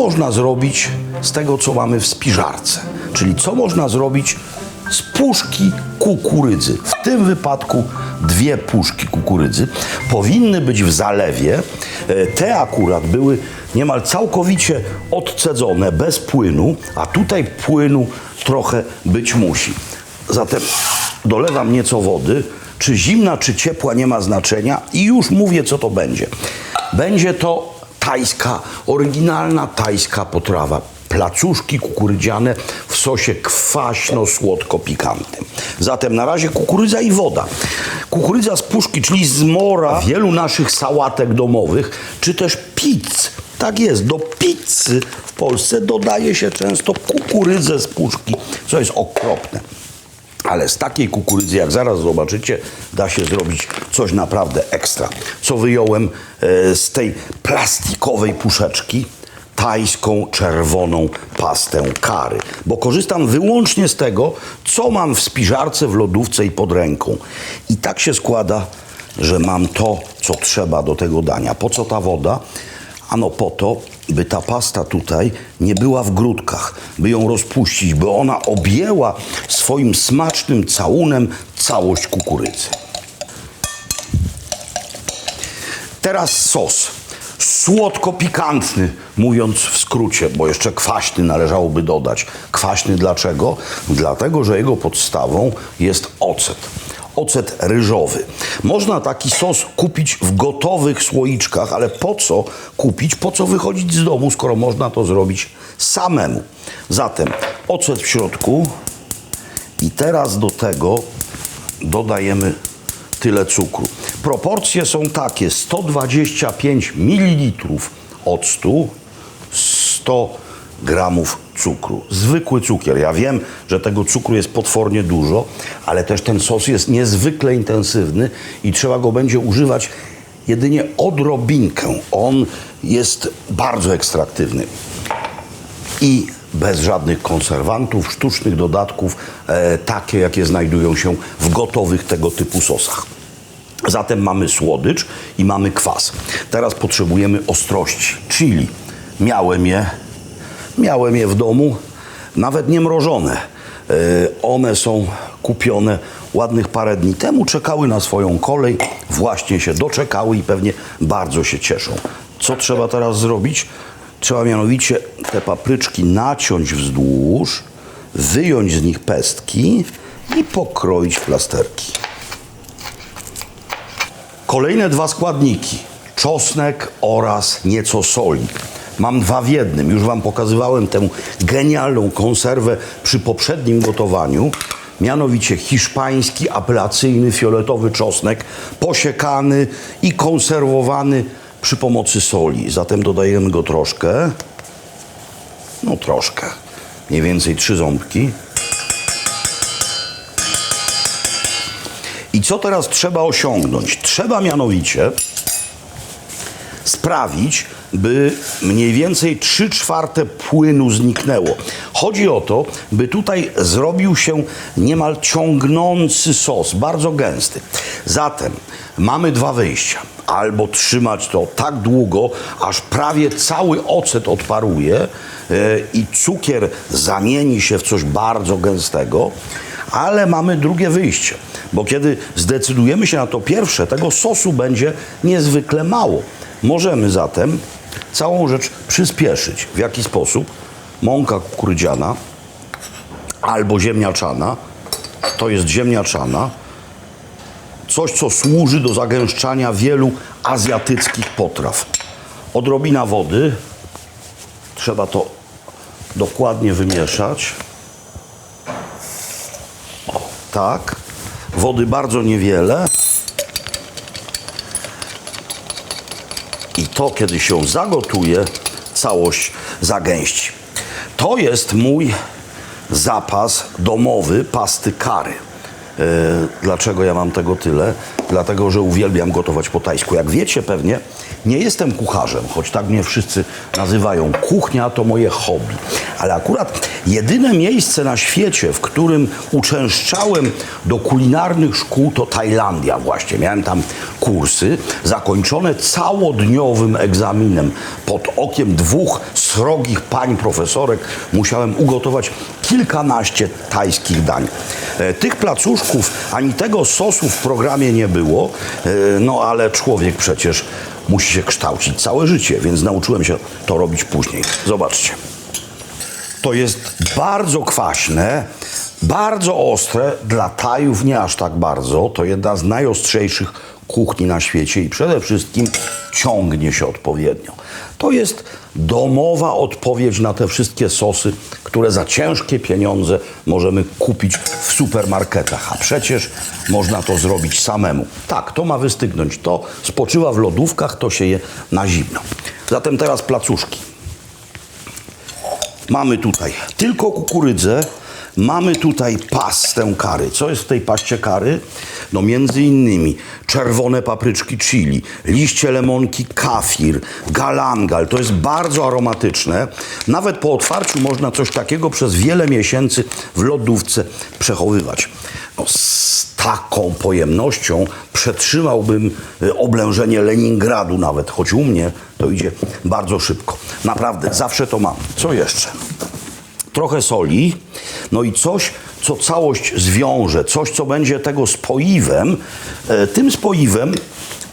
można zrobić z tego, co mamy w spiżarce? Czyli co można zrobić z puszki kukurydzy? W tym wypadku dwie puszki kukurydzy powinny być w zalewie. E, Te akurat były niemal całkowicie odcedzone, bez płynu, a tutaj płynu trochę być musi. Zatem dolewam nieco wody. Czy zimna, czy ciepła nie ma znaczenia i już mówię, co to będzie. Będzie to tajska, oryginalna tajska potrawa. Placuszki kukurydziane w sosie kwaśno-słodko-pikantnym. Zatem na razie kukurydza i woda. Kukurydza z puszki, czyli z mora wielu naszych sałatek domowych, czy też pizz. Tak jest, do pizzy w Polsce dodaje się często kukurydzę z puszki, co jest okropne. Ale z takiej kukurydzy, jak zaraz zobaczycie, da się zrobić coś naprawdę ekstra. Co wyjąłem e, z tej plastikowej puszeczki? Tajską czerwoną pastę kary. Bo korzystam wyłącznie z tego, co mam w spiżarce, w lodówce i pod ręką. I tak się składa, że mam to, co trzeba do tego dania. Po co ta woda? Ano po to, by ta pasta tutaj nie była w grudkach, by ją rozpuścić, by ona objęła swoim smacznym całunem całość kukurydzy. Teraz sos. Słodko-pikantny, mówiąc w skrócie, bo jeszcze kwaśny należałoby dodać. Kwaśny dlaczego? Dlatego, że jego podstawą jest ocet. Ocet ryżowy. Można taki sos kupić w gotowych słoiczkach, ale po co kupić, po co wychodzić z domu, skoro można to zrobić samemu. Zatem ocet w środku i teraz do tego dodajemy tyle cukru. Proporcje są takie: 125 ml octu, 100 gramów cukru. Zwykły cukier. Ja wiem, że tego cukru jest potwornie dużo, ale też ten sos jest niezwykle intensywny i trzeba go będzie używać jedynie odrobinkę. On jest bardzo ekstraktywny i bez żadnych konserwantów, sztucznych dodatków, e, takie jakie znajdują się w gotowych tego typu sosach. Zatem mamy słodycz i mamy kwas. Teraz potrzebujemy ostrości, czyli miałem je, miałem je w domu, nawet nie mrożone. E, One są kupione ładnych parę dni temu, czekały na swoją kolej, właśnie się doczekały i pewnie bardzo się cieszą. Co trzeba teraz zrobić? Trzeba mianowicie te papryczki naciąć wzdłuż, wyjąć z nich pestki i pokroić w plasterki. Kolejne dwa składniki. Czosnek oraz nieco soli. Mam dwa w jednym. Już Wam pokazywałem tę genialną konserwę przy poprzednim gotowaniu. Mianowicie hiszpański, apelacyjny, fioletowy czosnek, posiekany i konserwowany przy pomocy soli. Zatem dodajemy go troszkę. No troszkę. Mniej więcej trzy ząbki. I co teraz trzeba osiągnąć? Trzeba mianowicie sprawić, by mniej więcej 3 czwarte płynu zniknęło. Chodzi o to, by tutaj zrobił się niemal ciągnący sos, bardzo gęsty. Zatem mamy dwa wyjścia. Albo trzymać to tak długo, aż prawie cały ocet odparuje e, i cukier zamieni się w coś bardzo gęstego, ale mamy drugie wyjście, bo kiedy zdecydujemy się na to pierwsze, tego sosu będzie niezwykle mało. Możemy zatem całą rzecz przyspieszyć. W jaki sposób? Mąka kukurydziana albo ziemniaczana, to jest ziemniaczana, coś, co służy do zagęszczania wielu azjatyckich potraw. Odrobina wody, trzeba to dokładnie wymieszać. O, tak. Wody bardzo niewiele. To, kiedy się zagotuje, całość zagęści. To jest mój zapas domowy pasty kary. E, Dlaczego ja mam tego tyle? Dlatego że uwielbiam gotować po tajsku. Jak wiecie pewnie, nie jestem kucharzem, choć tak mnie wszyscy nazywają. Kuchnia to moje hobby. Ale akurat jedyne miejsce na świecie, w którym uczęszczałem do kulinarnych szkół, to Tajlandia właśnie. Miałem tam kursy zakończone całodniowym egzaminem. Pod okiem dwóch srogich pań profesorek musiałem ugotować kilkanaście tajskich dań. E, Tych placuszków ani tego sosu w programie nie było, e, no ale człowiek przecież musi się kształcić całe życie, więc nauczyłem się to robić później. Zobaczcie. To jest bardzo kwaśne, bardzo ostre, dla Tajów nie aż tak bardzo. To jedna z najostrzejszych kuchni na świecie i przede wszystkim ciągnie się odpowiednio. To jest domowa odpowiedź na te wszystkie sosy, które za ciężkie pieniądze możemy kupić w supermarketach, a przecież można to zrobić samemu. Tak, to ma wystygnąć. To spoczywa w lodówkach, to się je na zimno. Zatem teraz placuszki. Mamy tutaj tylko kukurydzę, mamy tutaj pastę kary. Co jest w tej paście kary? No między innymi czerwone papryczki chili, liście lemonki kafir, galangal. To jest bardzo aromatyczne. Nawet po otwarciu można coś takiego przez wiele miesięcy w lodówce przechowywać. No, z taką pojemnością przetrzymałbym y, oblężenie Leningradu nawet, choć u mnie to idzie bardzo szybko. Naprawdę, zawsze to mam. Co jeszcze? Trochę soli, no i coś, co całość zwiąże, coś, co będzie tego spoiwem. E, Tym spoiwem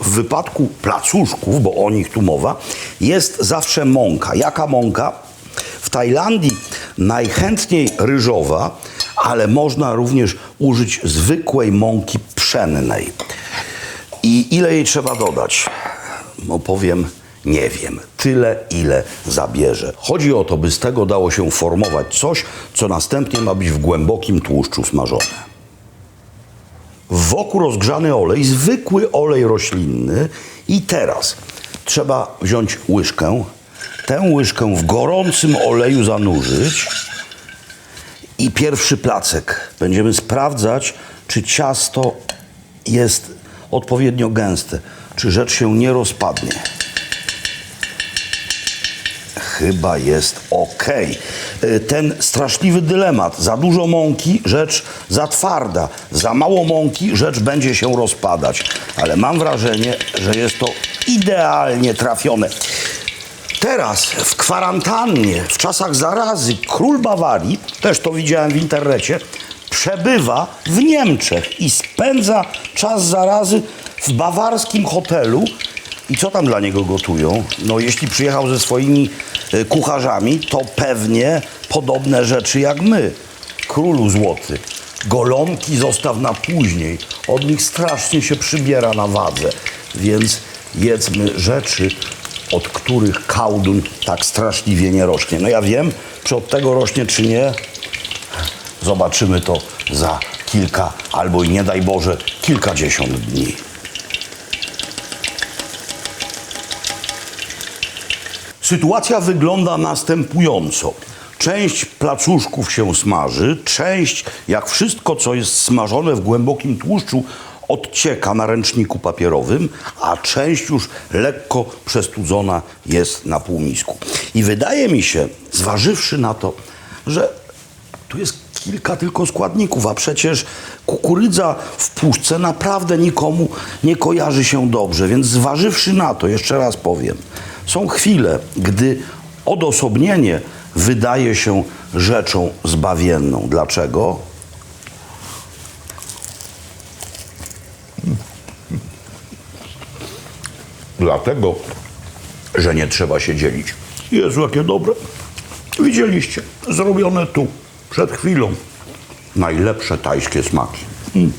w wypadku placuszków, bo o nich tu mowa, jest zawsze mąka. Jaka mąka? W Tajlandii najchętniej ryżowa, ale można również użyć zwykłej mąki pszennej. I ile jej trzeba dodać? No powiem, nie wiem. Tyle, ile zabierze. Chodzi o to, by z tego dało się formować coś, co następnie ma być w głębokim tłuszczu smażone. Wokół rozgrzany olej, zwykły olej roślinny i teraz trzeba wziąć łyżkę, tę łyżkę w gorącym oleju zanurzyć i pierwszy placek. Będziemy sprawdzać, czy ciasto jest odpowiednio gęste, czy rzecz się nie rozpadnie. Chyba jest ok. Ten straszliwy dylemat. Za dużo mąki, rzecz za twarda. Za mało mąki, rzecz będzie się rozpadać. Ale mam wrażenie, że jest to idealnie trafione. Teraz w kwarantannie, w czasach zarazy, król Bawarii, też to widziałem w internecie, przebywa w Niemczech i spędza czas zarazy w bawarskim hotelu. I co tam dla niego gotują? No, jeśli przyjechał ze swoimi e, kucharzami, to pewnie podobne rzeczy jak my. Królu złoty. Golonki zostaw na później. Od nich strasznie się przybiera na wadze. Więc jedzmy rzeczy, od których kałdun tak straszliwie nie rośnie. No ja wiem, czy od tego rośnie, czy nie. Zobaczymy to za kilka, albo i nie daj Boże, kilkadziesiąt dni. Sytuacja wygląda następująco. Część placuszków się smaży, część, jak wszystko, co jest smażone w głębokim tłuszczu, odcieka na ręczniku papierowym, a część już lekko przestudzona jest na półmisku. I wydaje mi się, zważywszy na to, że tu jest kilka tylko składników, a przecież kukurydza w puszce naprawdę nikomu nie kojarzy się dobrze. Więc zważywszy na to, jeszcze raz powiem, są chwile, gdy odosobnienie wydaje się rzeczą zbawienną. Dlaczego? Dlatego, że nie trzeba się dzielić. Jezu, jakie dobre. Widzieliście, zrobione tu, przed chwilą. Najlepsze tajskie smaki. Mm.